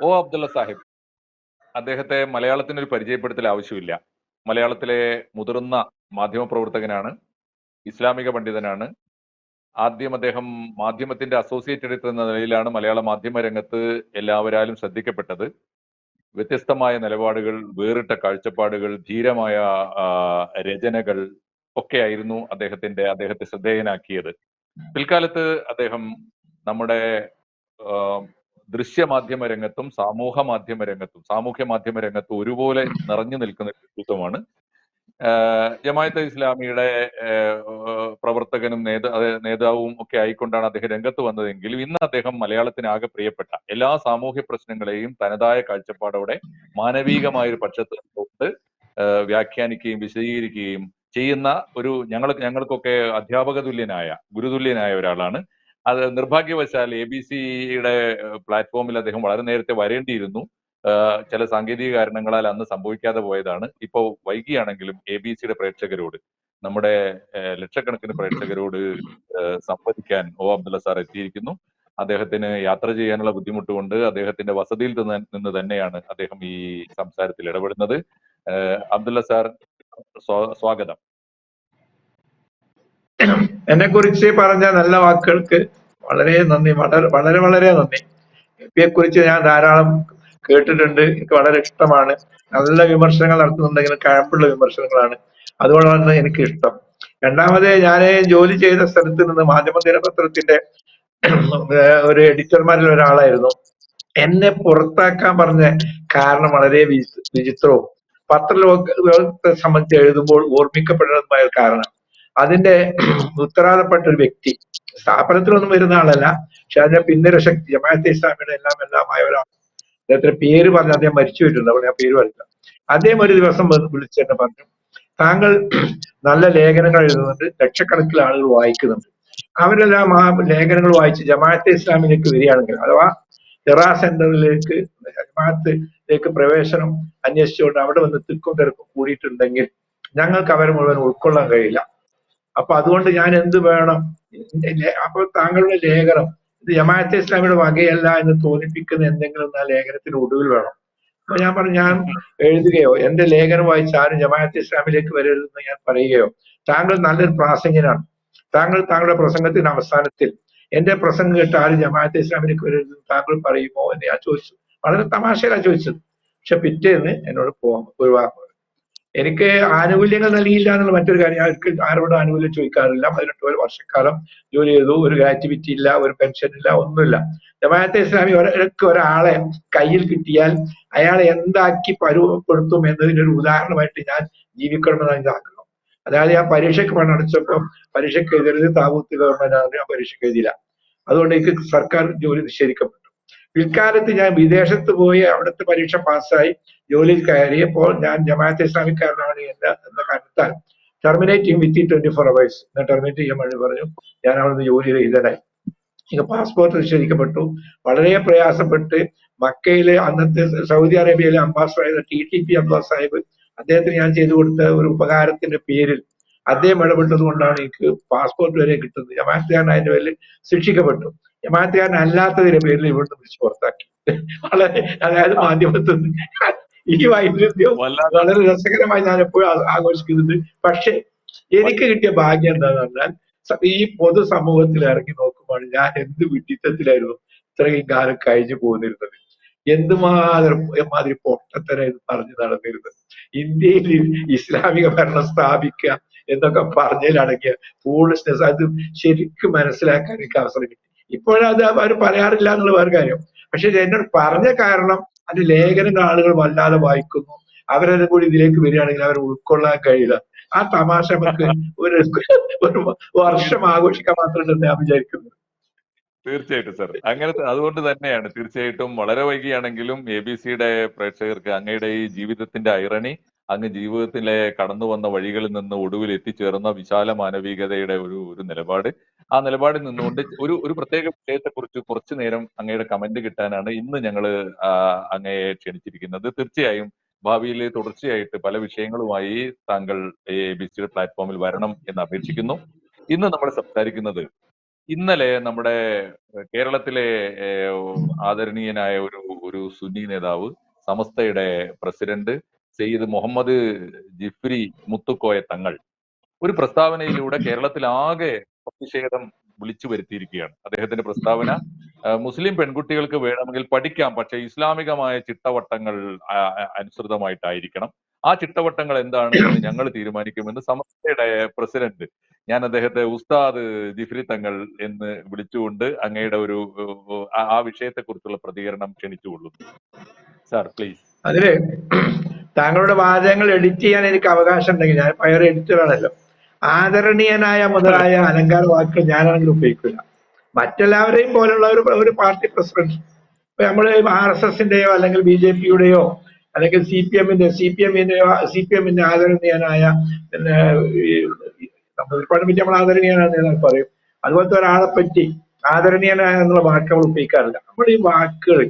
O Abdulla Sahib അദ്ദേഹത്തെ മലയാളത്തിന് ഒരു പരിചയപ്പെടുത്തൽ ആവശ്യമില്ല. മലയാളത്തിലെ മുതിർന്ന മാധ്യമപ്രവർത്തകനാണ് ഇസ്ലാമിക പണ്ഡിതനാണ്. ആദ്യം അദ്ദേഹം മാധ്യമത്തിന്റെ അസോസിയേറ്റ് എഡിറ്റർ എന്ന നിലയിലാണ് മലയാള മാധ്യമ രംഗത്ത് എല്ലാവരാലും ശ്രദ്ധിക്കപ്പെട്ടത്. വ്യത്യസ്തമായ നിലപാടുകൾ വേറിട്ട കാഴ്ചപ്പാടുകൾ ധീരമായ രചനകൾ ഒക്കെ ആയിരുന്നു അദ്ദേഹത്തിന്റെ അദ്ദേഹത്തെ ശ്രദ്ധേയനാക്കിയത്. പിൽക്കാലത്ത് അദ്ദേഹം നമ്മുടെ ദൃശ്യമാധ്യമ രംഗത്തും സാമൂഹ മാധ്യമ രംഗത്തും സാമൂഹ്യ മാധ്യമ രംഗത്തും ഒരുപോലെ നിറഞ്ഞു നിൽക്കുന്ന വ്യക്തിത്വമാണ് ജമാഅത്തെ ഇസ്ലാമിയുടെ പ്രവർത്തകനും നേതാ നേതാവും ഒക്കെ ആയിക്കൊണ്ടാണ് അദ്ദേഹം രംഗത്ത് വന്നതെങ്കിലും ഇന്ന് അദ്ദേഹം മലയാളത്തിന് ആകെ പ്രിയപ്പെട്ട എല്ലാ സാമൂഹ്യ പ്രശ്നങ്ങളെയും തനതായ കാഴ്ചപ്പാടോടെ മാനവീകമായ ഒരു പക്ഷത്ത് കൊണ്ട് വ്യാഖ്യാനിക്കുകയും വിശദീകരിക്കുകയും ചെയ്യുന്ന ഒരു ഞങ്ങൾ ഞങ്ങൾക്കൊക്കെ അധ്യാപക തുല്യനായ ഗുരുതുല്യനായ ഒരാളാണ് അത് നിർഭാഗ്യവശാൽ എ ബി സിയുടെ പ്ലാറ്റ്ഫോമിൽ അദ്ദേഹം വളരെ നേരത്തെ വരേണ്ടിയിരുന്നു. ചില സാങ്കേതിക കാരണങ്ങളാൽ അന്ന് സംഭവിക്കാതെ പോയതാണ്. ഇപ്പോൾ വൈകിയാണെങ്കിലും എ ബി സിയുടെ പ്രേക്ഷകരോട് നമ്മുടെ ലക്ഷക്കണക്കിന് പ്രേക്ഷകരോട് സംവദിക്കാൻ ഒ അബ്ദുള്ള സാർ എത്തിയിരിക്കുന്നു. അദ്ദേഹത്തിന് യാത്ര ചെയ്യാനുള്ള ബുദ്ധിമുട്ട് കൊണ്ട് അദ്ദേഹത്തിന്റെ വസതിയിൽ നിന്ന് തന്നെയാണ് അദ്ദേഹം ഈ സംസാരത്തിൽ ഇടപെടുന്നത്. അബ്ദുള്ള സാർ സ്വാഗതം. എന്നെ കുറിച്ച് പറഞ്ഞ നല്ല വാക്കുകൾക്ക് വളരെ നന്ദി. വളരെ വളരെ വളരെ നന്ദി. എപ്പിയെ കുറിച്ച് ഞാൻ ധാരാളം കേട്ടിട്ടുണ്ട്. എനിക്ക് വളരെ ഇഷ്ടമാണ്. നല്ല വിമർശനങ്ങൾ നടത്തുന്നുണ്ടെങ്കിലും കഴമ്പുള്ള വിമർശനങ്ങളാണ്. അതുകൊണ്ടാണ് എനിക്ക് ഇഷ്ടം രണ്ടാമത് ഞാൻ ജോലി ചെയ്ത സ്ഥലത്ത് നിന്ന് മാധ്യമ ദിനപത്രത്തിന്റെ ഒരു എഡിറ്റർമാരിൽ ഒരാളായിരുന്നു. എന്നെ പുറത്താക്കാൻ പറഞ്ഞ കാരണം വളരെ വിചി- വിചിത്രവും. പത്രലോകത്തെ സംബന്ധിച്ച് എഴുതുമ്പോൾ ഓർമ്മിക്കപ്പെടുന്നതുമായ കാരണം. അതിന്റെ ഉത്തരവാദപ്പെട്ട ഒരു വ്യക്തി. സ്ഥാപനത്തിലൊന്നും വരുന്ന ആളല്ല. പക്ഷെ അതിന്റെ പിന്തുണ ശക്തി ജമാഅത്തെ ഇസ്ലാമിയുടെ എല്ലാം എല്ലാമായ ഒരാൾ അദ്ദേഹത്തിന്റെ പേര് പറഞ്ഞ് അദ്ദേഹം മരിച്ചു പോയിട്ടുണ്ട്. അപ്പോൾ ഞാൻ പേര് പറഞ്ഞില്ല അദ്ദേഹം ഒരു ദിവസം വിളിച്ച് പറഞ്ഞു താങ്കൾ നല്ല ലേഖനങ്ങൾ എഴുതുന്നുണ്ട്. ലക്ഷക്കണക്കിന് ആളുകൾ വായിക്കുന്നുണ്ട്. അവരെല്ലാം ആ ലേഖനങ്ങൾ വായിച്ച് ജമാഅത്തെ ഇസ്ലാമിലേക്ക് വരികയാണെങ്കിൽ അഥവാ ഇറാ സെന്ററിലേക്ക് ജമാഅത്തിലേക്ക് പ്രവേശനം അന്വേഷിച്ചുകൊണ്ട് അവിടെ വന്ന് തിക്കും തിരക്കും കൂടിയിട്ടുണ്ടെങ്കിൽ ഞങ്ങൾക്ക് അവരെ മുഴുവൻ ഉൾക്കൊള്ളാൻ കഴിയില്ല. അപ്പൊ അതുകൊണ്ട് ഞാൻ എന്ത് വേണം? അപ്പൊ താങ്കളുടെ ലേഖനം ഇത് ജമാഅത്തെ ഇസ്ലാമിയുടെ വകയല്ല എന്ന് തോന്നിപ്പിക്കുന്ന എന്തെങ്കിലും ആ ലേഖനത്തിന് ഒടുവിൽ വേണം. അപ്പൊ ഞാൻ പറഞ്ഞു ഞാൻ എഴുതുകയോ എന്റെ ലേഖനം വായിച്ച് ആരും ജമാഅത്തെ ഇസ്ലാമിലേക്ക് വരരുതെന്ന് ഞാൻ പറയുകയോ താങ്കൾ നല്ലൊരു പ്രാസംഗികനാണ്. താങ്കൾ താങ്കളുടെ പ്രസംഗത്തിന്റെ അവസാനത്തിൽ എന്റെ പ്രസംഗം കേട്ട് ആരും ജമാഅത്തെ ഇസ്ലാമിലേക്ക് വരരുതെന്ന് താങ്കൾ പറയുമോ എന്ന് ഞാൻ ചോദിച്ചു. വളരെ തമാശയിലാണ് ചോദിച്ചത്. പക്ഷെ പിറ്റേന്ന് എന്നോട് പോവാം ഒഴിവാക്കുക എനിക്ക് ആനുകൂല്യങ്ങൾ നൽകിയില്ല എന്നുള്ള മറ്റൊരു കാര്യം അവർക്ക് ആരോടും ആനുകൂല്യം ചോദിക്കാറില്ല. പതിനെട്ട് വർഷക്കാലം ജോലി ചെയ്തു. ഒരു ഗ്രാറ്റുവിറ്റി ഇല്ല ഒരു പെൻഷൻ ഇല്ല ഒന്നുമില്ല. ജമാഅത്തെ ഇസ്ലാമി ഒരാൾക്ക് ഒരാളെ കയ്യിൽ കിട്ടിയാൽ അയാളെ എന്താക്കി പരുവപ്പെടുത്തും എന്നതിനൊരു ഉദാഹരണമായിട്ട് ഞാൻ ജീവിക്കണമെന്നാണ് ആഗ്രഹം. അതായത് ഞാൻ പരീക്ഷയ്ക്ക് പണടച്ചപ്പോൾ പരീക്ഷയ്ക്ക് എഴുതരുത് താവൂത്ത് ഗവൺമെന്റ് ഞാൻ പരീക്ഷയ്ക്ക് എഴുതിയില്ല. അതുകൊണ്ട് എനിക്ക് സർക്കാർ ജോലി നിഷേധിക്കപ്പെട്ടു. പിൽക്കാലത്ത് ഞാൻ വിദേശത്ത് പോയി അവിടുത്തെ പരീക്ഷ പാസ്സായി ജോലിയിൽ കയറിയപ്പോൾ ഞാൻ ജമാഅത്ത് ഇസ്ലാമിക്കാരനാണ് എന്ന എന്ന കാരണത്താൽ ചെയ്യും വിത്തിൻ ട്വന്റി ഫോർ അവേഴ്സ് ഞാൻ ടെർമിനേറ്റ് ചെയ്യാൻ വേണ്ടി പറഞ്ഞു. ഞാൻ അവിടുന്ന് ജോലി ചെയ്തതായി എനിക്ക് പാസ്പോർട്ട് നിഷേധിക്കപ്പെട്ടു. വളരെ പ്രയാസപ്പെട്ട് മക്കയിലെ അന്നത്തെ സൗദി അറേബ്യയിലെ ambassador T T P Abbas Sahib അദ്ദേഹത്തിന് ഞാൻ ചെയ്തു കൊടുത്ത ഒരു ഉപകാരത്തിന്റെ പേരിൽ അദ്ദേഹം ഇടപെട്ടത് കൊണ്ടാണ് എനിക്ക് പാസ്പോർട്ട് വരെ കിട്ടുന്നത്. ജമാഅത്തുകാരനായതിന്റെ പേരിൽ ശിക്ഷിക്കപ്പെട്ടു. ജമാഅത്തുകാരൻ അല്ലാത്തതിന്റെ പേരിൽ ഇവിടുന്ന് വിളിച്ച് പുറത്താക്കി. വളരെ അതായത് മാധ്യമത്തിൽ ഈ വൈരുദ്ധ്യം വളരെ രസകരമായി ഞാൻ എപ്പോഴും ആഘോഷിക്കുന്നുണ്ട്. പക്ഷെ എനിക്ക് കിട്ടിയ ഭാഗ്യം എന്താന്ന് പറഞ്ഞാൽ ഈ പൊതുസമൂഹത്തിൽ ഇറങ്ങി നോക്കുമ്പോൾ ഞാൻ എന്ത് വിഡിത്തത്തിലായിരുന്നു ഇത്രയും കാലം കഴിഞ്ഞു പോന്നിരുന്നത്. എന്തുമാതിരി മാതിരി പൊട്ടത്തരായിരുന്നു പറഞ്ഞു നടന്നിരുന്നത്. ഇന്ത്യയിൽ ഇസ്ലാമിക ഭരണം സ്ഥാപിക്കുക എന്നൊക്കെ പറഞ്ഞതിലടങ്ങിയ ഫൂളിഷ്നെസ് അത് ശരിക്കും മനസ്സിലാക്കാൻ എനിക്ക് അവസരം കിട്ടി. ഇപ്പോഴത് അവർ പറയാറില്ല എന്നുള്ള വേറെ കാര്യം. പക്ഷെ എന്നോട് പറഞ്ഞ കാരണം അതിന്റെ ലേഖനങ്ങൾ ആളുകൾ വല്ലാതെ വായിക്കുന്നു. അവരത് കൂടി ഇതിലേക്ക് വരികയാണെങ്കിൽ അവർ ഉൾക്കൊള്ളാൻ കഴിയില്ല. ആ തമാശ നമുക്ക് ഒരു ഒരു വർഷം ആഘോഷിക്കാൻ മാത്രമല്ല ഞാൻ വിചാരിക്കുന്നത്. തീർച്ചയായിട്ടും സർ. അങ്ങനെ അതുകൊണ്ട് തന്നെയാണ്. തീർച്ചയായിട്ടും വളരെ വൈകിയാണെങ്കിലും എ ബി സിയുടെ പ്രേക്ഷകർക്ക് അങ്ങയുടെ ഈ ജീവിതത്തിന്റെ ഐറണി അങ്ങ് ജീവിതത്തിലെ കടന്നു വന്ന വഴികളിൽ നിന്ന് ഒടുവിൽ എത്തിച്ചേർന്ന വിശാല മാനവികതയുടെ ഒരു ഒരു നിലപാട്. ആ നിലപാടിൽ നിന്നുകൊണ്ട് ഒരു ഒരു പ്രത്യേക വിഷയത്തെ കുറിച്ച് നേരം അങ്ങയുടെ കമന്റ് കിട്ടാനാണ് ഇന്ന് ഞങ്ങൾ അങ്ങയെ ക്ഷണിച്ചിരിക്കുന്നത്. തീർച്ചയായും ഭാവിയിൽ തുടർച്ചയായിട്ട് പല വിഷയങ്ങളുമായി താങ്കൾ എ ബി പ്ലാറ്റ്ഫോമിൽ വരണം എന്ന് അപേക്ഷിക്കുന്നു. ഇന്ന് നമ്മൾ സംസാരിക്കുന്നത് ഇന്നലെ നമ്മുടെ കേരളത്തിലെ ആദരണീയനായ ഒരു ഒരു സുന്നി നേതാവ് സമസ്തയുടെ പ്രസിഡന്റ് സെയ്ദ് മുഹമ്മദ് ജിഫ്രി മുത്തുക്കോയ തങ്ങൾ ഒരു പ്രസ്താവനയിലൂടെ കേരളത്തിലാകെ പ്രതിഷേധം വിളിച്ചു വരുത്തിയിരിക്കുകയാണ്. അദ്ദേഹത്തിന്റെ പ്രസ്താവന മുസ്ലിം പെൺകുട്ടികൾക്ക് വേണമെങ്കിൽ പഠിക്കാം പക്ഷേ ഇസ്ലാമികമായ ചിട്ടവട്ടങ്ങൾ അനുസൃതമായിട്ടായിരിക്കണം. ആ ചിട്ടവട്ടങ്ങൾ എന്താണ് എന്ന് ഞങ്ങൾ തീരുമാനിക്കുമെന്ന് സമസ്തയുടെ പ്രസിഡന്റ് ഞാൻ അദ്ദേഹത്തെ ഉസ്താദ് ജിഫ്രി തങ്ങൾ എന്ന് വിളിച്ചുകൊണ്ട് അങ്ങയുടെ ഒരു ആ- വിഷയത്തെ കുറിച്ചുള്ള പ്രതികരണം ക്ഷണിച്ചുകൊള്ളുന്നു. Sir please. അതിൽ താങ്കളുടെ വാചകങ്ങൾ എഡിറ്റ് ചെയ്യാൻ എനിക്ക് അവകാശം ഉണ്ടെങ്കിൽ ഞാൻ പയർ എഡിറ്ററാണല്ലോ ആദരണീയനായ മുതലായ അലങ്കാര വാക്കുകൾ ഞാനാണെങ്കിൽ ഉപയോഗിക്കില്ല. മറ്റെല്ലാവരെയും പോലുള്ള ഒരു ഒരു പാർട്ടി പ്രസിഡന്റ് ഇപ്പൊ നമ്മൾ ആർ എസ് എസിന്റെയോ അല്ലെങ്കിൽ ബി ജെ പിയുടെയോ അല്ലെങ്കിൽ സി പി എമ്മിന്റെ സി പി എമ്മിന്റെയോ സി പി എമ്മിന്റെ ആദരണീയനായ പിന്നെ ഒരുപാട് പറ്റി നമ്മൾ ആദരണീയനാണെന്ന് പറയും അതുപോലത്തെ ഒരാളെ പറ്റി ആദരണീയനായ എന്നുള്ള വാക്ക് നമ്മൾ ഉപയോഗിക്കാറില്ല. നമ്മൾ ഈ വാക്കുകൾ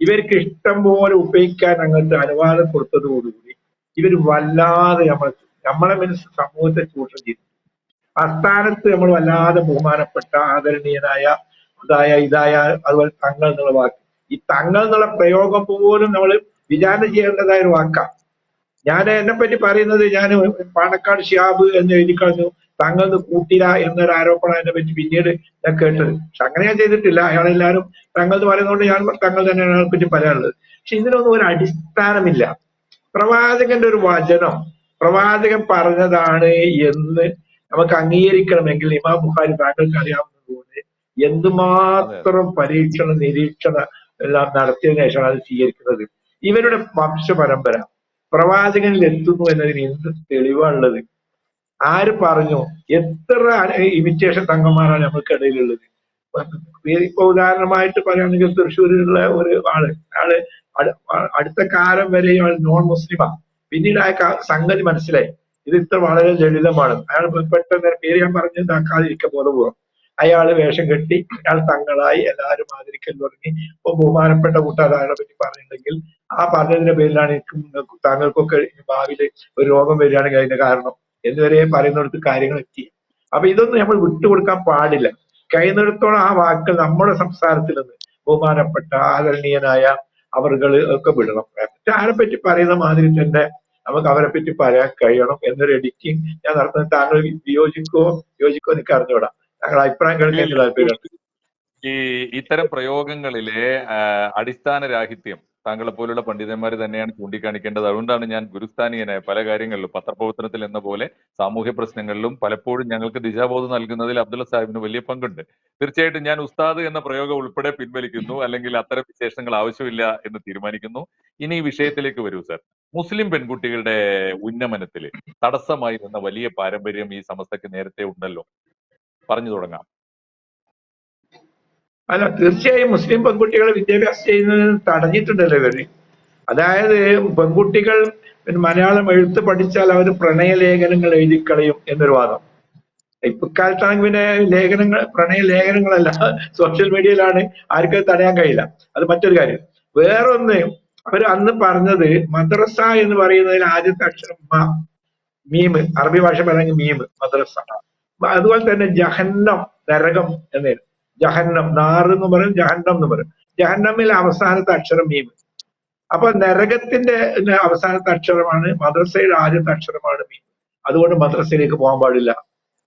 ഇവർക്ക് ഇഷ്ടം പോലെ ഉപയോഗിക്കാൻ അങ്ങോട്ട് അനുവാദം കൊടുത്തതോടുകൂടി ഇവർ വല്ലാതെ നമ്മൾ നമ്മളെ മനസ്സ് സമൂഹത്തെ ചൂഷണം ചെയ്തു. അസ്ഥാനത്ത് നമ്മൾ വല്ലാതെ ബഹുമാനപ്പെട്ട ആദരണീയനായ അതായ ഇതായ അതുപോലെ തങ്ങൾ എന്നുള്ള വാക്ക്. ഈ തങ്ങൾ എന്നുള്ള പ്രയോഗം പോലും നമ്മൾ വിചാരണ ചെയ്യേണ്ടതായ ഒരു വാക്കാണ് ഞാൻ എന്നെ പറ്റി പറയുന്നത് ഞാൻ പാണക്കാട് ഷിയാബ് എന്ന് എഴുതി കളഞ്ഞു. തങ്ങൾ കൂട്ടില്ല എന്നൊരു ആരോപണം എന്നെ പറ്റി പിന്നീട് ഞാൻ കേട്ടത്. പക്ഷെ അങ്ങനെ ഞാൻ ചെയ്തിട്ടില്ല. അയാളെല്ലാരും താങ്കൾ എന്ന് പറയുന്നതുകൊണ്ട് ഞാൻ താങ്കൾ തന്നെയാണ് അയാളെ പറ്റി പറയാനുള്ളത്. പക്ഷെ ഇതിനൊന്നും ഒരു അടിസ്ഥാനമില്ല. പ്രവാചകന്റെ ഒരു വചനം പ്രവാചകൻ പറഞ്ഞതാണ് എന്ന് നമുക്ക് അംഗീകരിക്കണമെങ്കിൽ ഇമാം ബുഖാരി താങ്കൾക്ക് അറിയാവുന്നതുപോലെ എന്തുമാത്രം പരീക്ഷണ നിരീക്ഷണ എല്ലാം നടത്തിയതിനു ശേഷമാണ് അത് സ്വീകരിക്കുന്നത്. ഇവരുടെ വംശ പരമ്പര പ്രവാചകനിൽ എത്തുന്നു എന്നതിന് എന്ത് തെളിവാണുള്ളത്? ആര് പറഞ്ഞു? എത്ര ഇമിറ്റേഷൻ തങ്ങന്മാരാണ് നമ്മൾക്കിടയിലുള്ളത് ഇപ്പൊ ഉദാഹരണമായിട്ട് പറയുകയാണെങ്കിൽ തൃശ്ശൂരിലുള്ള ഒരു ആൾ ആൾ അടുത്ത കാലം വരെ നോൺ മുസ്ലിമാണ് പിന്നീട് ആ സംഗതി മനസ്സിലായി. ഇത് ഇത്ര വളരെ ലളിതമാണ്. അയാൾ പെട്ടെന്ന് പേര് ഞാൻ പറഞ്ഞു ഇതാക്കാതിരിക്കാൻ പോലെ പോകാം അയാൾ വേഷം കെട്ടി അയാൾ തങ്ങളായി എല്ലാവരും ആദരിക്കൽ തുടങ്ങി. ഇപ്പൊ ബഹുമാനപ്പെട്ട കൂട്ടം അയാളെ പറ്റി പറഞ്ഞിട്ടുണ്ടെങ്കിൽ ആ പറഞ്ഞതിന്റെ പേരിലാണ് എനിക്കും താങ്കൾക്കൊക്കെ ഭാവിയിൽ ഒരു രോഗം വരികയാണെങ്കിൽ അതിന്റെ കാരണം. എന്നുവരെ പറയുന്നിടത്ത് കാര്യങ്ങൾ എത്തി. അപ്പൊ ഇതൊന്നും നമ്മൾ വിട്ടുകൊടുക്കാൻ പാടില്ല. കഴിയുന്നിടത്തോളം ആ വാക്കുകൾ നമ്മുടെ സംസാരത്തിൽ നിന്ന് ബഹുമാനപ്പെട്ട ആദരണീയനായ അവർകൾ ഒക്കെ വിടണം. ആരെ പറ്റി പറയുന്ന മാതിരി തന്നെ നമുക്ക് അവരെ പറ്റി പറയാൻ കഴിയണം എന്നൊരു എഡിറ്റിംഗ് ഞാൻ നടത്തുന്നത്. താങ്കൾ വിയോജിക്കോ യോജിക്കോ എനിക്ക് അറിഞ്ഞുവിടാം താങ്കൾ അഭിപ്രായം കേൾക്കാൻ താല്പര്യമുണ്ട്. ഈ ഇത്തരം പ്രയോഗങ്ങളിലെ അടിസ്ഥാന രാഹിത്യം താങ്കളെ പോലുള്ള പണ്ഡിതന്മാർ തന്നെയാണ് ചൂണ്ടിക്കാണിക്കേണ്ടത്. അതുകൊണ്ടാണ് ഞാൻ ഗുരുസ്ഥാനീയനായ പല കാര്യങ്ങളിലും പത്രപ്രവർത്തനത്തിൽ എന്ന പോലെ സാമൂഹ്യ പ്രശ്നങ്ങളിലും പലപ്പോഴും ഞങ്ങൾക്ക് ദിശാബോധം നൽകുന്നതിൽ അബ്ദുള്ള സാഹിബിന് വലിയ പങ്കുണ്ട്. തീർച്ചയായിട്ടും ഞാൻ ഉസ്താദ് എന്ന പ്രയോഗം ഉൾപ്പെടെ പിൻവലിക്കുന്നു. അല്ലെങ്കിൽ അത്തരം വിശേഷങ്ങൾ ആവശ്യമില്ല എന്ന് തീരുമാനിക്കുന്നു. ഇനി ഈ വിഷയത്തിലേക്ക് വരൂ സർ. മുസ്ലിം പെൺകുട്ടികളുടെ ഉന്നമനത്തിൽ തടസ്സമായി നിന്ന വലിയ പാരമ്പര്യം ഈ സമസ്തക്ക് നേരത്തെ ഉണ്ടല്ലോ. പറഞ്ഞു തുടങ്ങാം. അല്ല തീർച്ചയായും മുസ്ലിം പെൺകുട്ടികളെ വിദ്യാഭ്യാസം ചെയ്യുന്നതിന് തടഞ്ഞിട്ടുണ്ടല്ലോ ഇവർ. അതായത് പെൺകുട്ടികൾ മലയാളം എഴുത്ത് പഠിച്ചാൽ അവർ പ്രണയലേഖനങ്ങൾ എഴുതിക്കളയും എന്നൊരു വാദം. ഇക്കാലത്താണെങ്കിൽ പിന്നെ ലേഖനങ്ങൾ പ്രണയ ലേഖനങ്ങളല്ല സോഷ്യൽ മീഡിയയിലാണ് ആർക്കും തടയാൻ കഴിയില്ല. അത് മറ്റൊരു കാര്യം. വേറൊന്ന് അവർ അന്ന് പറഞ്ഞത് മദ്രസ എന്ന് പറയുന്നതിൽ ആദ്യത്തെ അക്ഷരം മീമ് അറബി ഭാഷ പറയുന്നത് മീമ് മദ്രസ. അതുപോലെ തന്നെ ജഹന്നം നരകം എന്നേലും ജഹന്നം നാറ് എന്ന് പറയും ജഹന്നം എന്ന് പറയും. ജഹന്നമിൽ അവസാനത്തെ അക്ഷരം മീം അപ്പൊ നരകത്തിന്റെ അവസാനത്തെ അക്ഷരമാണ് മദ്രസയുടെ ആദ്യത്തെ അക്ഷരമാണ് മീം അതുകൊണ്ട് മദ്രസയിലേക്ക് പോകാൻ പാടില്ല.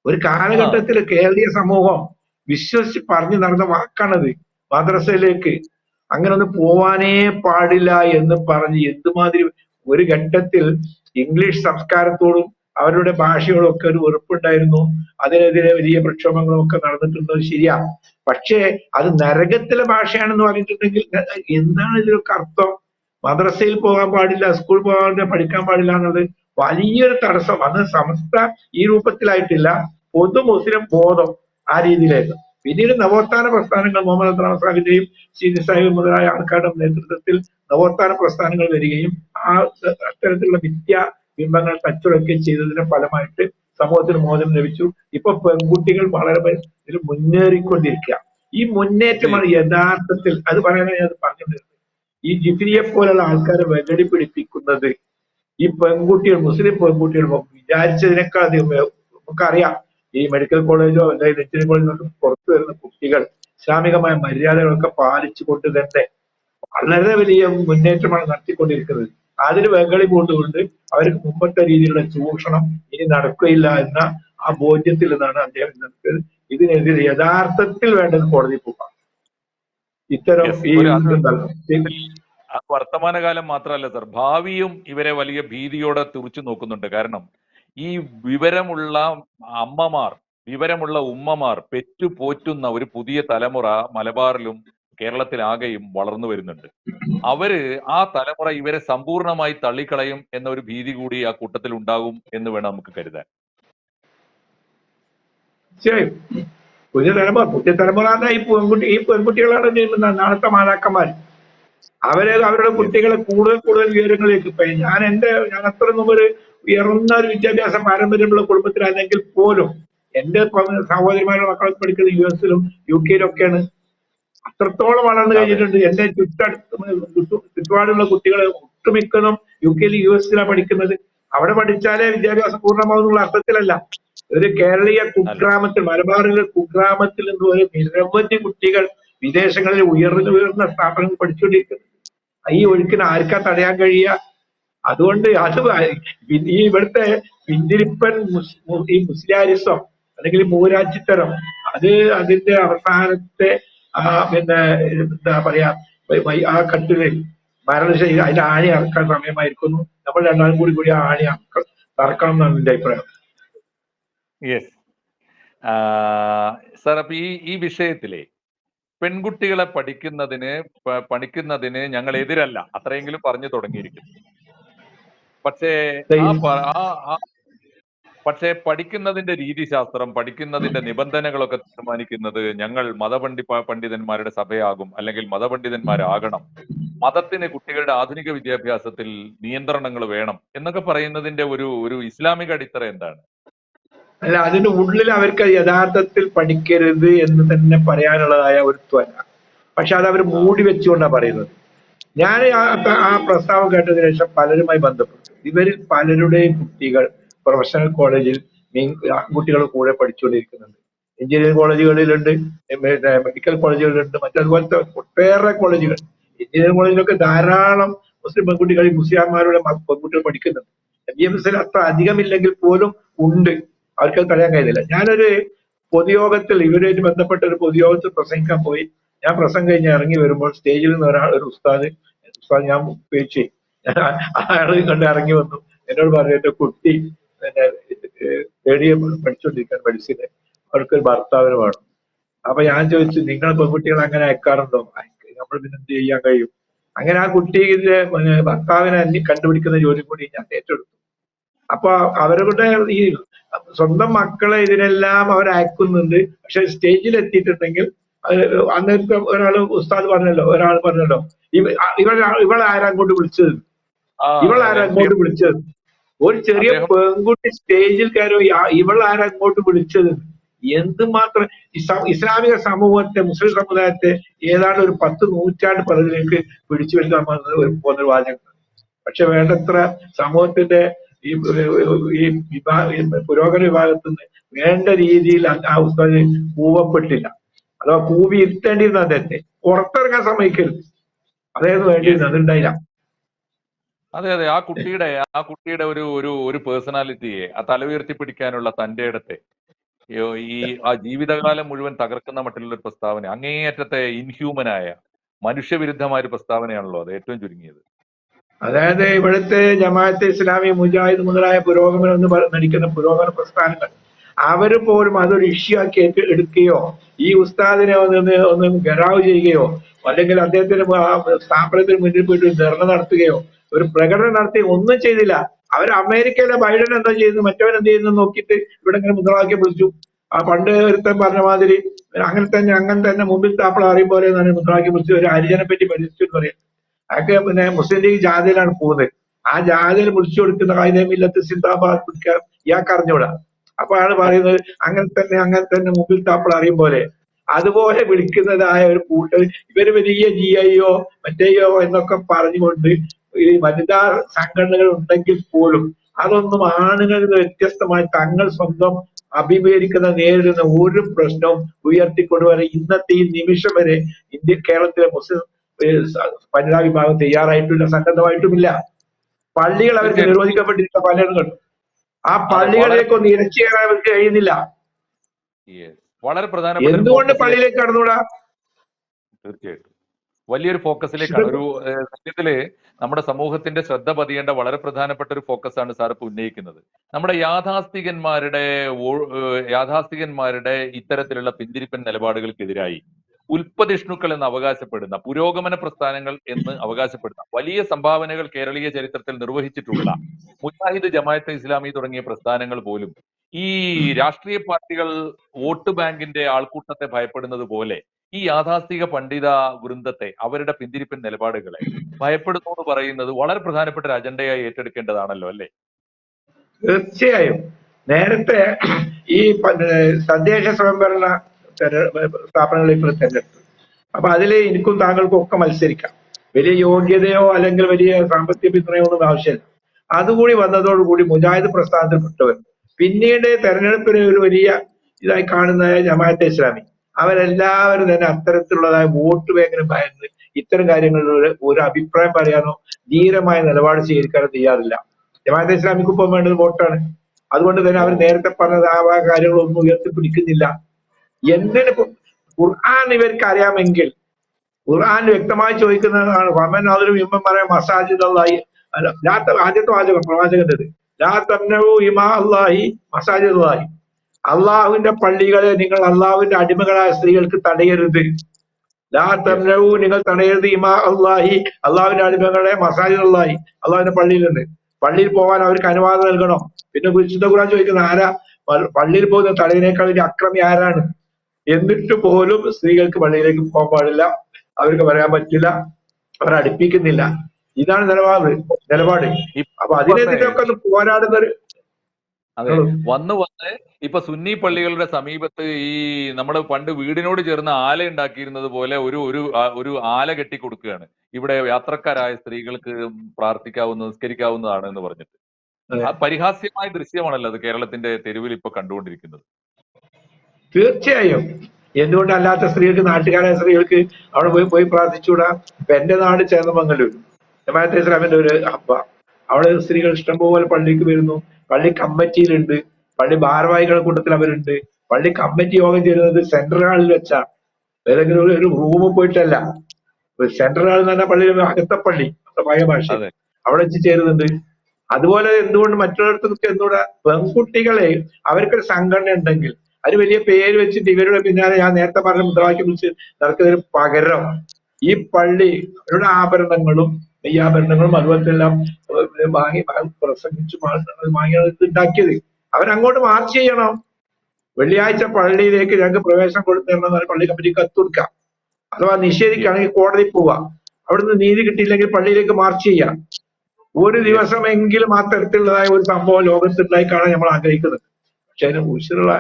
ഒരു കാലഘട്ടത്തിൽ കേരളീയ സമൂഹം വിശ്വസിച്ച് പറഞ്ഞു നടന്ന വാക്കാണത് മദ്രസയിലേക്ക്. അങ്ങനെ ഒന്ന് പോവാനേ പാടില്ല എന്ന് പറഞ്ഞ് എന്തുമാതിരി ഒരു ഘട്ടത്തിൽ ഇംഗ്ലീഷ് സംസ്കാരത്തോടും അവരുടെ ഭാഷയോടും ഒക്കെ ഒരു വെറുപ്പുണ്ടായിരുന്നു. അതിനെതിരെ വലിയ പ്രക്ഷോഭങ്ങളും ഒക്കെ നടന്നിട്ടുണ്ട്. ശരിയാ. പക്ഷേ അത് നരകത്തിലെ ഭാഷയാണെന്ന് പറഞ്ഞിട്ടുണ്ടെങ്കിൽ എന്താണ് ഇതിലൊക്കെ അർത്ഥം മദ്രസയിൽ പോകാൻ പാടില്ല സ്കൂൾ പോകാൻ പാടില്ല പഠിക്കാൻ പാടില്ല എന്നുള്ളത് വലിയൊരു തടസ്സം. അന്ന് സമസ്ത ഈ രൂപത്തിലായിട്ടില്ല. പൊതു മുസ്ലിം ബോധം ആ രീതിയിലായിരുന്നു. പിന്നീട് നവോത്ഥാന പ്രസ്ഥാനങ്ങൾ മുഹമ്മദ് അബ്ദുൽ സാഹിബിന്റെയും സീനി സാഹിബ് മുതലായ ആൾക്കാരുടെ നേതൃത്വത്തിൽ നവോത്ഥാന പ്രസ്ഥാനങ്ങൾ വരികയും ആ അത്തരത്തിലുള്ള വിദ്യ ബിംബങ്ങൾ തച്ചുടക്കുകയും ചെയ്തതിന്റെ ഫലമായിട്ട് സമൂഹത്തിന് മോചനം ലഭിച്ചു. ഇപ്പൊ പെൺകുട്ടികൾ വളരെ ഇതിൽ മുന്നേറിക്കൊണ്ടിരിക്കുക ഈ മുന്നേറ്റമാണ് യഥാർത്ഥത്തിൽ അത് പറയാനാണ് ഞാൻ പറഞ്ഞിട്ടുണ്ട്. ഈ ജിഫിരിയെ പോലുള്ള ആൾക്കാരെ വെല്ലടി പിടിപ്പിക്കുന്നത് ഈ പെൺകുട്ടികൾ മുസ്ലിം പെൺകുട്ടികൾ വിചാരിച്ചതിനേക്കാൾ അധികം നമുക്കറിയാം. ഈ മെഡിക്കൽ കോളേജോ അല്ലെങ്കിൽ എഞ്ചിനീയറിംഗ് കോളേജോ ഒക്കെ പുറത്തു വരുന്ന കുട്ടികൾ ഇസ്ലാമികമായ മര്യാദകളൊക്കെ പാലിച്ചുകൊണ്ട് തന്നെ വളരെ വലിയ മുന്നേറ്റമാണ് നടത്തിക്കൊണ്ടിരിക്കുന്നത്. അതിന് വെങ്കളി പൂണ്ടുകൊണ്ട് അവർക്ക് മുമ്പത്തെ രീതിയിലുള്ള ചൂഷണം ഇനി നടക്കുകയില്ല എന്ന ആ ബോധ്യത്തിൽ നിന്നാണ് അദ്ദേഹം നമുക്ക് ഇതിനെതിരെ യഥാർത്ഥത്തിൽ വേണ്ടത് കോടതി പോകാം ഇത്തരം ഈ വർത്തമാനകാലം മാത്രമല്ല സർ ഭാവിയും ഇവരെ വലിയ ഭീതിയോടെ തുറച്ചു നോക്കുന്നുണ്ട്. കാരണം ഈ വിവരമുള്ള അമ്മമാർ വിവരമുള്ള ഉമ്മമാർ പെറ്റു പോറ്റുന്ന ഒരു പുതിയ തലമുറ മലബാറിലും കേരളത്തിലാകെയും വളർന്നു വരുന്നുണ്ട്. അവർ ആ തലമുറ ഇവരെ സമ്പൂർണമായി തള്ളിക്കളയും എന്ന ഒരു ഭീതി കൂടി ആ കൂട്ടത്തിൽ ഉണ്ടാകും എന്ന് വേണം നമുക്ക് കരുതാൻ. ശരി. പുതിയ തലമുറ പുതിയ തലമുറ ഈ പെൺകുട്ടി ഈ പെൺകുട്ടികളാണ് നാളത്തെ മാതാക്കന്മാർ. അവരെ അവരുടെ കുട്ടികളെ കൂടുതൽ കൂടുതൽ വിവരങ്ങളിലേക്ക് പോയി ഞാൻ എന്റെ ഞാൻ അത്ര ഒരു ഉയർന്ന ഒരു വിദ്യാഭ്യാസ പാരമ്പര്യമുള്ള കുടുംബത്തിലല്ലെങ്കിൽ പോലും എന്റെ സഹോദരിമാരുടെ മക്കളൊക്കെ പഠിക്കുന്നത് യു എസിലും യു കെയിലും ഒക്കെയാണ് അത്രത്തോളം വളർന്നു കഴിഞ്ഞിട്ടുണ്ട്. എന്റെ ചുറ്റടുത്ത് ചുറ്റു- ചുറ്റുപാടുള്ള കുട്ടികളെ ഒട്ടുമിക്കതും യു കെയിൽ യു എസിലാണ് പഠിക്കുന്നത്. അവിടെ പഠിച്ചാലേ വിദ്യാഭ്യാസം പൂർണമാകുന്നുള്ള അർത്ഥത്തിലല്ല. ഒരു കേരളീയ കുഗ്രാമത്തിൽ മലബാറിലെ കുഗ്രാമത്തിൽ നിന്ന് ഒരു നിരവധി കുട്ടികൾ വിദേശങ്ങളിൽ ഉയർന്നു ഉയർന്ന സ്ഥാപനങ്ങൾ പഠിച്ചുകൊണ്ടിരിക്കുന്നത് ഈ ഒഴുക്കിന് ആർക്കാ തടയാൻ കഴിയുക? അതുകൊണ്ട് അത് ഈ ഇവിടുത്തെ പിന്തിരിപ്പൻ ഈ മുസ്ലിയാരിസം അല്ലെങ്കിൽ മൂരാജിത്തരം അത് അതിന്റെ അവസാനത്തെ ആ പിന്നെ എന്താ പറയാ ആ കട്ടിലിൽ മരണശൈലി അതിന്റെ ആണി അറക്കാൻ സമയമായിരിക്കുന്നു. നമ്മൾ രണ്ടാളും കൂടി കൂടി ആ ആണി അറക്കണം എന്നാണ് എന്റെ അഭിപ്രായം. യെസ് സാർ അപ്പൊ ഈ ഈ വിഷയത്തിലെ പെൺകുട്ടികളെ പഠിക്കുന്നതിന് പഠിക്കുന്നതിന് ഞങ്ങൾ എതിരല്ല. അത്രയെങ്കിലും പറഞ്ഞു തുടങ്ങിയിരിക്കുന്നു. പക്ഷേ ആ- പക്ഷേ പഠിക്കുന്നതിന്റെ രീതിശാസ്ത്രം പഠിക്കുന്നതിന്റെ നിബന്ധനകളൊക്കെ തീരുമാനിക്കുന്നത് ഞങ്ങൾ മതപണ്ഡി പണ്ഡിതന്മാരുടെ സഭയാകും അല്ലെങ്കിൽ മതപണ്ഡിതന്മാരാകണം. മതത്തിന് കുട്ടികളുടെ ആധുനിക വിദ്യാഭ്യാസത്തിൽ നിയന്ത്രണങ്ങൾ വേണം എന്നൊക്കെ പറയുന്നതിന്റെ ഒരു ഒരു ഇസ്ലാമിക അടിത്തറ എന്താണ്? അല്ല അതിന്റെ ഉള്ളിൽ അവർക്ക് യഥാർത്ഥത്തിൽ പഠിക്കരുത് എന്ന് തന്നെ പറയാനുള്ളതായ ഒരു ത്വര. പക്ഷെ അത് അവർ മൂടി വെച്ചുകൊണ്ടാണ് പറയുന്നത്. ഞാൻ ആ പ്രസ്താവം കേട്ടതിന് ശേഷം പലരുമായി ബന്ധപ്പെട്ടു. ഇവരിൽ പലരുടെയും കുട്ടികൾ പ്രൊഫഷണൽ കോളേജിൽ ആൺകുട്ടികൾ കൂടെ പഠിച്ചുകൊണ്ടിരിക്കുന്നുണ്ട്. എഞ്ചിനീയറിംഗ് കോളേജുകളിലുണ്ട് മെഡിക്കൽ കോളേജുകളിലുണ്ട് മറ്റതുപോലത്തെ ഒട്ടേറെ കോളേജുകൾ എഞ്ചിനീയറിംഗ് കോളേജിലൊക്കെ ധാരാളം മുസ്ലിം പെൺകുട്ടികൾ മുസ്ലിംമാരുടെ പെൺകുട്ടികൾ പഠിക്കുന്നുണ്ട്. എം ബി എം എസിൽ അത്ര അധികമില്ലെങ്കിൽ പോലും ഉണ്ട്. അവർക്ക് തടയാൻ കഴിയുന്നില്ല. ഞാനൊരു പൊതുയോഗത്തിൽ ഇവരുമായിട്ട് ബന്ധപ്പെട്ട ഒരു പൊതുയോഗത്തിൽ പ്രസംഗിക്കാൻ പോയി. ഞാൻ പ്രസംഗം കഴിഞ്ഞ് ഇറങ്ങി വരുമ്പോൾ സ്റ്റേജിൽ നിന്ന് ഒരാൾ ഒരു ഉസ്താദ് ഉസ്താദ് ഞാൻ ഉപയോഗിച്ച് അയാൾ കണ്ട് ഇറങ്ങി വന്നു. എന്നോട് പറഞ്ഞു എന്റെ കുട്ടി പിന്നെ തേർഡ് ഇയർ പഠിച്ചുകൊണ്ടിരിക്കാൻ മെഡിസിന് അവർക്ക് ഒരു ഭർത്താവിന് വേണം അപ്പൊ ഞാൻ ചോദിച്ചു നിങ്ങൾ പെൺകുട്ടികൾ അങ്ങനെ അയക്കാറുണ്ടോ? നമ്മൾ പിന്നെ എന്ത് ചെയ്യാൻ കഴിയും? അങ്ങനെ ആ കുട്ടിയുടെ പിന്നെ ഭർത്താവിനെ അന്യ കണ്ടുപിടിക്കുന്ന ജോലി കൂടി ഞാൻ ഏറ്റെടുത്തു. അപ്പൊ അവരുടെ ഈ സ്വന്തം മക്കളെ ഇതിനെല്ലാം അവർ അയക്കുന്നുണ്ട്. പക്ഷെ സ്റ്റേജിൽ എത്തിയിട്ടുണ്ടെങ്കിൽ അന്ന് ഒരാൾ ഉസ്താദ് പറഞ്ഞല്ലോ ഒരാൾ പറഞ്ഞല്ലോ ഇവൾ ആരാ അങ്ങോട്ട് വിളിച്ചത്? ആരാ അങ്ങോട്ട് വിളിച്ചത്? ഒരു ചെറിയ പെൺകുട്ടി സ്റ്റേജിൽ കയറി അങ്ങോട്ട് വിളിച്ചത്? എന്തുമാത്രം ഇസ്ലാ- ഇസ്ലാമിക സമൂഹത്തെ മുസ്ലിം സമുദായത്തെ ഏതാണ്ട് ഒരു പത്ത് നൂറ്റാണ്ട് പലതിലേക്ക് പിടിച്ചു വന്നത് ഒരു വാചകം. പക്ഷെ വേണ്ടത്ര സമൂഹത്തിന്റെ ഈ ഈ വിഭാഗ പുരോഗമന വിഭാഗത്തിൽ നിന്ന് വേണ്ട രീതിയിൽ ആ- ഉസ്താദി ഉസ്താദ് കൂവപ്പെട്ടില്ല. അഥവാ കൂവി ഇരുത്തേണ്ടിയിരുന്ന അദ്ദേഹത്തെ. പുറത്തിറങ്ങാൻ സമ്മതിക്കരുത്. അദ്ദേഹത്തിന് വേണ്ടിയിരുന്നു അതുണ്ടായില്ല അതെ അതെ. ആ കുട്ടിയുടെ ആ കുട്ടിയുടെ ഒരു ഒരു ഒരു പേഴ്സണാലിറ്റിയെ ആ തല ഉയർത്തി പിടിക്കാനുള്ള തന്റെ ഇടത്തെ ഈ- ആ ജീവിതകാലം മുഴുവൻ തകർക്കുന്ന മട്ടിലുള്ള ഒരു പ്രസ്താവന അങ്ങേയറ്റത്തെ ഇൻഹ്യൂമനായ മനുഷ്യവിരുദ്ധമായ ഒരു പ്രസ്താവനയാണല്ലോ അത് ഏറ്റവും ചുരുങ്ങിയത്. അതായത് ഇവിടുത്തെ ജമാഅത്തെ ഇസ്ലാമി മുജാഹിദ് മുതലായ പുരോഗമനം എന്ന് നടിക്കുന്ന പുരോഗമന പ്രസ്ഥാനങ്ങൾ അവർ പോലും അതൊരു ഇഷ്യൂ ആക്കി എടുക്കുകയോ ഈ ഉസ്താദിനെ ഒന്ന് ഒന്ന് ഗറാവ് ചെയ്യുകയോ അല്ലെങ്കിൽ അദ്ദേഹത്തിന് സ്ഥാപനത്തിന് മുന്നിൽ പോയിട്ട് ധർണ നടത്തുകയോ ഒരു പ്രകടനം നടത്തി ഒന്നും ചെയ്തില്ല. അവർ അമേരിക്കയിലെ ബൈഡൻ എന്താ ചെയ്യുന്നത്? മറ്റവൻ എന്ത് ചെയ്യുന്നു നോക്കിയിട്ട് ഇവിടെ ഇങ്ങനെ മുദ്രാവാക്യം വിളിച്ചു. ആ പണ്ട് ഒരുത്തൻ പറഞ്ഞ മാതിരി അങ്ങനെ തന്നെ അങ്ങനെ തന്നെ മുമ്പിൽ താപ്പിള അറിയും പോലെ മുദ്രാവാക്യം വിളിച്ചു ഒരു ഹരിജനെ പറ്റി പരിശോധിച്ചു എന്ന് പറയാം. അതൊക്കെ പിന്നെ മുസ്ലിം ലീഗ് ജാതിയിലാണ് പോകുന്നത്. ആ ജാതിയിൽ വിളിച്ചു കൊടുക്കുന്ന കായികമില്ലത്ത് സിന്ദാബാദ് ഇയാൾക്ക് അറിഞ്ഞൂടാ അപ്പൊ ആണ് പറയുന്നത് അങ്ങനെ തന്നെ അങ്ങനെ തന്നെ മുമ്പിൽ താപ്പിൾ അറിയും പോലെ. അതുപോലെ വിളിക്കുന്നതായ ഒരു കൂട്ടർ ഇവർ വലിയ ജി ഐയോ മറ്റേയോ എന്നൊക്കെ പറഞ്ഞുകൊണ്ട് ഈ വനിതാ സംഘടനകൾ ഉണ്ടെങ്കിൽ പോലും അതൊന്നും ആണുങ്ങളിൽ നിന്ന് വ്യത്യസ്തമായി തങ്ങൾ സ്വന്തം അഭിമുഖീകരിക്കുന്ന നേരിടുന്ന ഒരു പ്രശ്നവും ഉയർത്തിക്കൊണ്ടുവരാൻ ഇന്നത്തെ ഈ നിമിഷം വരെ ഇന്ത്യ കേരളത്തിലെ മുസ്ലിം വനിതാ വിഭാഗം തയ്യാറായിട്ടില്ല സന്നദ്ധമായിട്ടുമില്ല പള്ളികൾ അവർക്ക് നിരോധിക്കപ്പെട്ടിരിക്കുന്ന നിർവഹിക്കപ്പെട്ടിരിക്കുന്ന പലയിടങ്ങളും ആ ഒന്ന് ഇരച്ചു കയറാൻ അവർക്ക് കഴിയുന്നില്ല. വളരെ പ്രധാനപ്പെട്ട എന്തുകൊണ്ട് പള്ളിയിലേക്ക് കടന്നുകൂടാ തീർച്ചയായിട്ടും. വലിയൊരു ഫോക്കസിലേക്കാണ് ഒരു സത്യത്തിൽ നമ്മുടെ സമൂഹത്തിന്റെ ശ്രദ്ധ പതിയേണ്ട വളരെ പ്രധാനപ്പെട്ട ഒരു ഫോക്കസ് ആണ് സാർ ഇപ്പൊ ഉന്നയിക്കുന്നത്. നമ്മുടെ യാഥാസ്ഥികന്മാരുടെ യാഥാസ്ഥികന്മാരുടെ ഇത്തരത്തിലുള്ള പിന്തിരിപ്പൻ നിലപാടുകൾക്കെതിരായി ഉൽപ്പതിഷ്ണുക്കൾ എന്ന് അവകാശപ്പെടുന്ന പുരോഗമന പ്രസ്ഥാനങ്ങൾ എന്ന് അവകാശപ്പെടുന്ന വലിയ സംഭാവനകൾ കേരളീയ ചരിത്രത്തിൽ നിർവഹിച്ചിട്ടുള്ള മുജാഹിദ് ജമായത്ത് ഇസ്ലാമി തുടങ്ങിയ പ്രസ്ഥാനങ്ങൾ പോലും ഈ രാഷ്ട്രീയ പാർട്ടികൾ വോട്ട് ബാങ്കിന്റെ ആൾക്കൂട്ടത്തെ ഭയപ്പെടുന്നത് പോലെ ഈ യാഥാസ്ഥിക പണ്ഡിത വൃന്ദത്തെ അവരുടെ പിന്തിരിപ്പൻ നിലപാടുകളെ ഭയപ്പെടുന്നു എന്ന് പറയുന്നത് വളരെ പ്രധാനപ്പെട്ട ഒരു അജണ്ടയായി ഏറ്റെടുക്കേണ്ടതാണല്ലോ അല്ലേ? തീർച്ചയായും. നേരത്തെ ഈ തദ്ദേശ സ്വയംഭരണ സ്ഥാപനങ്ങളിലേക്കുള്ള തെരഞ്ഞെടുപ്പ് അപ്പൊ അതിൽ എനിക്കും താങ്കൾക്കും ഒക്കെ മത്സരിക്കാം. വലിയ യോഗ്യതയോ അല്ലെങ്കിൽ വലിയ സാമ്പത്തിക പിന്തുണയോ ഒന്നും ആവശ്യമില്ല. അതുകൂടി വന്നതോടുകൂടി മുജാഹിദ് പ്രസ്ഥാനത്തിൽ പ്രസ്ഥാനത്തിൽപ്പെട്ടവർ പിന്നീട് തെരഞ്ഞെടുപ്പിന് ഒരു വലിയ ഇതായി കാണുന്ന ജമാഅത്തെ ഇസ്ലാമി അവരെല്ലാവരും തന്നെ അത്തരത്തിലുള്ളതായ വോട്ട് ബാങ്കിന് ഭയന്ന് ഇത്തരം കാര്യങ്ങളിൽ ഒരു- അഭിപ്രായം പറയാനോ ധീരമായ നിലപാട് സ്വീകരിക്കാനോ തയ്യാറില്ല. ജമാഅത്തെ ഇസ്ലാമിക്ക് ഇപ്പം വേണ്ടത് വോട്ടാണ്. അതുകൊണ്ട് തന്നെ അവർ നേരത്തെ പറഞ്ഞത് ആ കാര്യങ്ങളൊന്നും ഉയർത്തിപ്പിടിക്കുന്നില്ല. എന്തിന് ഖുർആൻ ഇവർക്ക് അറിയാമെങ്കിൽ ഖുർആൻ വ്യക്തമായി ചോദിക്കുന്നതാണ് വമൻ അതിലും ഇമ്മൻ പറയാം മസാജിദ് അള്ളാഹി ആദ്യത്തെ വാചകം പ്രവാചകന്റെ ഇമാ അള്ളാഹുവിന്റെ പള്ളികളെ നിങ്ങൾ അള്ളാഹുവിന്റെ അടിമകളായ സ്ത്രീകൾക്ക് തടയരുത്. ലാ തന്നവു നിങ്ങൾ തടയരുത് ഇമാ അള്ളാഹി അള്ളാഹുവിന്റെ അടിമകളെ മസാജിദ് അള്ളാഹി അള്ളാഹുവിന്റെ പള്ളിയിൽ നിന്ന്. പള്ളിയിൽ പോകാൻ അവർക്ക് അനുവാദം നൽകണം. പിന്നെ വിശുദ്ധ ഖുർആൻ ചോദിക്കുന്നത് ആരാ? പള്ളിയിൽ പോകുന്ന തടയിനേക്കാൾ അക്രമി ആരാണ്? എന്നിട്ട് പോലും സ്ത്രീകൾക്ക് പള്ളിയിലേക്ക് പോകാൻ പാടില്ല. അവർക്ക് പറയാൻ പറ്റില്ല. അവരെ അടുപ്പിക്കുന്നില്ല. ഇതാണ് നിലപാട് നിലപാട്. അപ്പൊ അതിനെതിരൊക്കെ ഒന്ന് പോരാടുന്ന ഒരു അതെ. വന്ന് വന്ന് ഇപ്പൊ സുന്നി പള്ളികളുടെ സമീപത്ത് ഈ നമ്മൾ പണ്ട് വീടിനോട് ചേർന്ന് ആല ഉണ്ടാക്കിയിരുന്നത് പോലെ ഒരു ഒരു ഒരു ആല കെട്ടി കൊടുക്കുകയാണ് ഇവിടെ യാത്രക്കാരായ സ്ത്രീകൾക്ക് പ്രാർത്ഥിക്കാവുന്ന നിസ്കരിക്കാവുന്നതാണ് എന്ന് പറഞ്ഞിട്ട്. ആ പരിഹാസ്യമായ ദൃശ്യമാണല്ലോ അത് കേരളത്തിന്റെ തെരുവിൽ ഇപ്പൊ കണ്ടുകൊണ്ടിരിക്കുന്നത്. തീർച്ചയായും. എന്തുകൊണ്ടല്ലാത്ത സ്ത്രീകൾക്ക് നാട്ടുകാരായ സ്ത്രീകൾക്ക് അവിടെ പോയി പോയി പ്രാർത്ഥിച്ചുകൂടാ? എന്റെ നാട് ചേന്നമംഗലൂർ ജമാഅത്തെ ഇസ്ലാമിന്റെ ഒരു ഹബ്ബ. അവിടെ സ്ത്രീകൾ ഇഷ്ടംപോലെ പള്ളിക്ക് വരുന്നു. പള്ളി കമ്മിറ്റിയിലുണ്ട്. പള്ളി ഭാരവാഹികളുടെ കൂട്ടത്തിൽ അവരുണ്ട്. പള്ളി കമ്മിറ്റി യോഗം ചേരുന്നത് സെൻട്രൽ ഹാളിൽ വെച്ചാ. ഏതെങ്കിലും ഒരു- ഒരു റൂമിൽ പോയിട്ടല്ല. സെൻട്രൽ ഹാൾ എന്ന് പറഞ്ഞാൽ പള്ളിയിലെ അകത്തെ പള്ളി നമ്മുടെ പഴയ ഭാഷ. അവിടെ വെച്ച് ചേരുന്നുണ്ട്. അതുപോലെ എന്തുകൊണ്ട് മറ്റുള്ളവർക്ക് എന്തുകൂടെ പെൺകുട്ടികളെ അവർക്കൊരു സംഘടന ഉണ്ടെങ്കിൽ അതിന് വലിയ പേര് വെച്ചിട്ട് ഇവരുടെ പിന്നാലെ ഞാൻ നേരത്തെ പറഞ്ഞ മുദ്രാവാക്യം വിളിച്ച് നടക്കുന്നതിന് പകരം ഈ പള്ളി അവരുടെ ആഭരണങ്ങളും നെയ്യാഭരണങ്ങളും അതുപോലത്തെ എല്ലാം ഏഹ് വാങ്ങി പ്രസംഗിച്ചു വാങ്ങി ഉണ്ടാക്കിയത് അവരങ്ങോട്ട് മാർച്ച് ചെയ്യണം. വെള്ളിയാഴ്ച പള്ളിയിലേക്ക് ഞങ്ങൾക്ക് പ്രവേശനം കൊടുത്തു തരണം പള്ളി കമ്മിറ്റി കത്ത് കൊടുക്കാം. അഥവാ നിഷേധിക്കുകയാണെങ്കിൽ കോടതി പോവാം. അവിടുന്ന് നീതി കിട്ടിയില്ലെങ്കിൽ പള്ളിയിലേക്ക് മാർച്ച് ചെയ്യാം. ഒരു ദിവസമെങ്കിലും ആ തരത്തിലുള്ളതായ ഒരു സംഭവം ലോകത്തുണ്ടായി നമ്മൾ ആഗ്രഹിക്കുന്നത് പക്ഷെ അതിന് ഉശിറുള്ള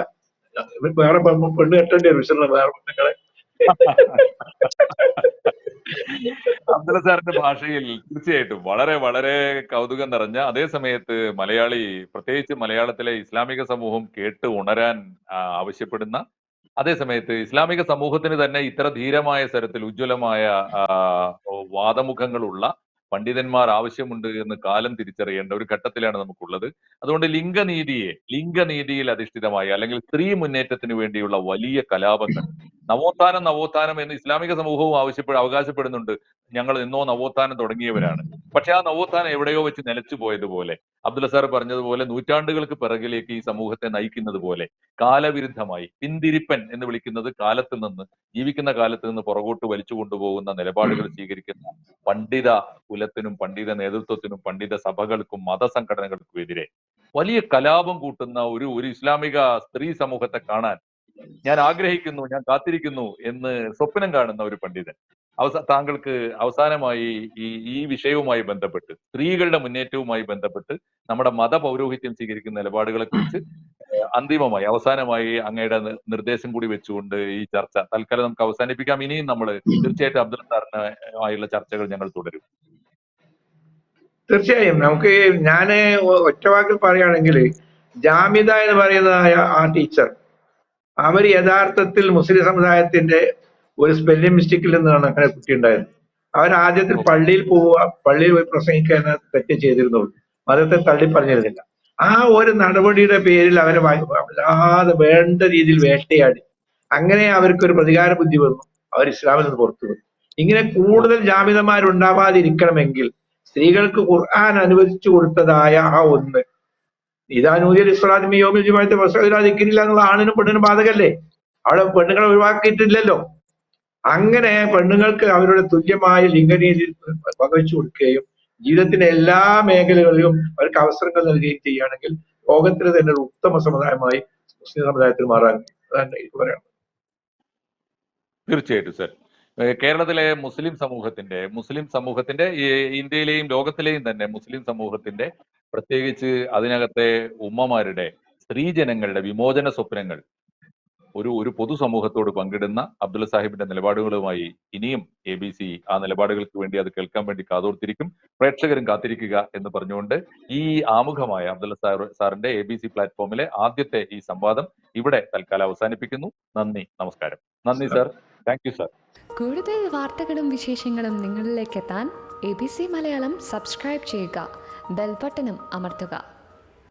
വേറെ പെണ്ണ് കെട്ടേണ്ടി വരും. വേറെ പെണ്ണുങ്ങളെ. അബ്ദുല സാറിന്റെ ഭാഷയിൽ തീർച്ചയായിട്ടും വളരെ വളരെ കൗതുകം നിറഞ്ഞ അതേ സമയത്ത് മലയാളി പ്രത്യേകിച്ച് മലയാളത്തിലെ ഇസ്ലാമിക സമൂഹം കേട്ട് ഉണരാൻ ആവശ്യപ്പെടുന്ന അതേ സമയത്ത് ഇസ്ലാമിക സമൂഹത്തിന് തന്നെ ഇത്ര ധീരമായ തരത്തിൽ ഉജ്ജ്വലമായ വാദമുഖങ്ങളുള്ള പണ്ഡിതന്മാർ ആവശ്യമുണ്ട് എന്ന് കാലം തിരിച്ചറിയേണ്ട ഒരു ഘട്ടത്തിലാണ് നമുക്കുള്ളത്. അതുകൊണ്ട് ലിംഗനീതിയെ ലിംഗനീതിയിൽ അധിഷ്ഠിതമായി അല്ലെങ്കിൽ സ്ത്രീ മുന്നേറ്റത്തിന് വേണ്ടിയുള്ള വലിയ കലാപങ്ങൾ നവോത്ഥാനം നവോത്ഥാനം എന്ന് ഇസ്ലാമിക സമൂഹവും ആവശ്യപ്പെട്ട് അവകാശപ്പെടുന്നുണ്ട്. ഞങ്ങൾ എന്നോ നവോത്ഥാനം തുടങ്ങിയവരാണ്. പക്ഷെ ആ നവോത്ഥാനം എവിടെയോ വെച്ച് നിലച്ചു പോയതുപോലെ അബ്ദുള്ള സാർ പറഞ്ഞതുപോലെ നൂറ്റാണ്ടുകൾക്ക് പിറകിലേക്ക് ഈ സമൂഹത്തെ നയിക്കുന്നത് പോലെ കാലവിരുദ്ധമായി പിന്തിരിപ്പൻ എന്ന് വിളിക്കുന്നത് കാലത്ത് നിന്ന് ജീവിക്കുന്ന കാലത്ത് നിന്ന് പുറകോട്ട് വലിച്ചു കൊണ്ടുപോകുന്ന നിലപാടുകൾ സ്വീകരിക്കുന്ന പണ്ഡിത കുലത്തിനും പണ്ഡിത നേതൃത്വത്തിനും പണ്ഡിത സഭകൾക്കും മതസംഘടനകൾക്കും എതിരെ വലിയ കലാപം കൂട്ടുന്ന ഒരു ഒരു ഇസ്ലാമിക സ്ത്രീ സമൂഹത്തെ കാണാൻ ഞാൻ ആഗ്രഹിക്കുന്നു ഞാൻ കാത്തിരിക്കുന്നു എന്ന് സ്വപ്നം കാണുന്ന ഒരു പണ്ഡിതൻ. അവസ താങ്കൾക്ക് അവസാനമായി ഈ ഈ വിഷയവുമായി ബന്ധപ്പെട്ട് സ്ത്രീകളുടെ മുന്നേറ്റവുമായി ബന്ധപ്പെട്ട് നമ്മുടെ മതപൗരോഹിത്യം സ്വീകരിക്കുന്ന നിലപാടുകളെ കുറിച്ച് അന്തിമമായി അവസാനമായി അങ്ങയുടെ നിർദ്ദേശം കൂടി വെച്ചുകൊണ്ട് ഈ ചർച്ച തൽക്കാലം നമുക്ക് അവസാനിപ്പിക്കാം. ഇനിയും നമ്മൾ തീർച്ചയായിട്ടും അബ്ദുൽ സാറിനായുള്ള ചർച്ചകൾ ഞങ്ങൾ തുടരും. തീർച്ചയായും. നമുക്ക് ഞാൻ ഒറ്റവാക്കിൽ പറയുകയാണെങ്കിൽ ജാമിദ എന്ന് പറയുന്ന ആ ടീച്ചർ അവർ യഥാർത്ഥത്തിൽ മുസ്ലിം സമുദായത്തിന്റെ ഒരു സ്പെല്ലിംഗ് മിസ്റ്റേക്കിൽ നിന്നാണ് അങ്ങനെ കുട്ടി ഉണ്ടായത് അവൻ ആദ്യത്തിൽ പള്ളിയിൽ പോവുക പള്ളിയിൽ പോയി പ്രസംഗിക്കാൻ തെറ്റ് ചെയ്തിരുന്നുള്ളൂ. മതത്തെ തള്ളി പറഞ്ഞിരുന്നില്ല. ആ ഒരു നടപടിയുടെ പേരിൽ അവരെ വല്ലാതെ വേണ്ട രീതിയിൽ വേട്ടയാടി. അങ്ങനെ അവർക്ക് ഒരു പ്രതികാര ബുദ്ധി വന്നു. അവർ ഇസ്ലാമിൽ നിന്ന് പുറത്തു വന്നു ഇങ്ങനെ കൂടുതൽ ജാമിതമാരുണ്ടാവാതിരിക്കണമെങ്കിൽ സ്ത്രീകൾക്ക് ഖുർആൻ അനുവദിച്ചു കൊടുത്തതായ ആ ഒന്ന് ഇതാനൂദിയൽ ഇസ്ലാമി യോമിൽ ജുമായത്തെ വസൂലാതിക്കില്ല എന്നുള്ള ആണിനും പെണ്ണിനും ബാധകല്ലേ? അവിടെ പെണ്ണുങ്ങളെ ഒഴിവാക്കിയിട്ടില്ലല്ലോ. അങ്ങനെ പെണ്ണുങ്ങൾക്ക് അവരുടെ തുല്യമായ ലിംഗനീതി പകവച്ചു കൊടുക്കുകയും ജീവിതത്തിന്റെ എല്ലാ മേഖലകളിലും അവർക്ക് അവസരങ്ങൾ നൽകുകയും ചെയ്യുകയാണെങ്കിൽ ലോകത്തിന് തന്നെ ഒരു ഉത്തമ സമുദായമായി മുസ്ലിം സമുദായത്തിൽ മാറാൻ എനിക്ക് പറയാം തീർച്ചയായിട്ടും സർ. കേരളത്തിലെ മുസ്ലിം സമൂഹത്തിന്റെ മുസ്ലിം സമൂഹത്തിന്റെ ഇന്ത്യയിലെയും ലോകത്തിലെയും തന്നെ മുസ്ലിം സമൂഹത്തിന്റെ പ്രത്യേകിച്ച് അതിനകത്തെ ഉമ്മമാരുടെ സ്ത്രീജനങ്ങളുടെ വിമോചന സ്വപ്നങ്ങൾ. ഒരു ഒരു പൊതുസമൂഹത്തോട് പങ്കിടുന്ന അബ്ദുള്ള സാഹിബിന്റെ നിലപാടുകളുമായി ഇനിയും എ ബി സി ആ നിലപാടുകൾക്ക് വേണ്ടി അത് കേൾക്കാൻ വേണ്ടി കാതോർത്തിരിക്കും. പ്രേക്ഷകരും കാത്തിരിക്കുക എന്ന് പറഞ്ഞുകൊണ്ട് ഈ ആമുഖമായ അബ്ദുള്ള സാർ സാറിന്റെ എ ബി സി പ്ലാറ്റ്ഫോമിലെ ആദ്യത്തെ ഈ സംവാദം ഇവിടെ തൽക്കാലം അവസാനിപ്പിക്കുന്നു. നന്ദി നമസ്കാരം. നന്ദി സാർ. Thank you sir. കൂടുതൽ വാർത്തകളും വിശേഷങ്ങളും നിങ്ങളിലേക്ക് എത്താൻ A B C Malayalam subscribe ചെയ്യുക. ബെൽബട്ടനും അമർത്തുക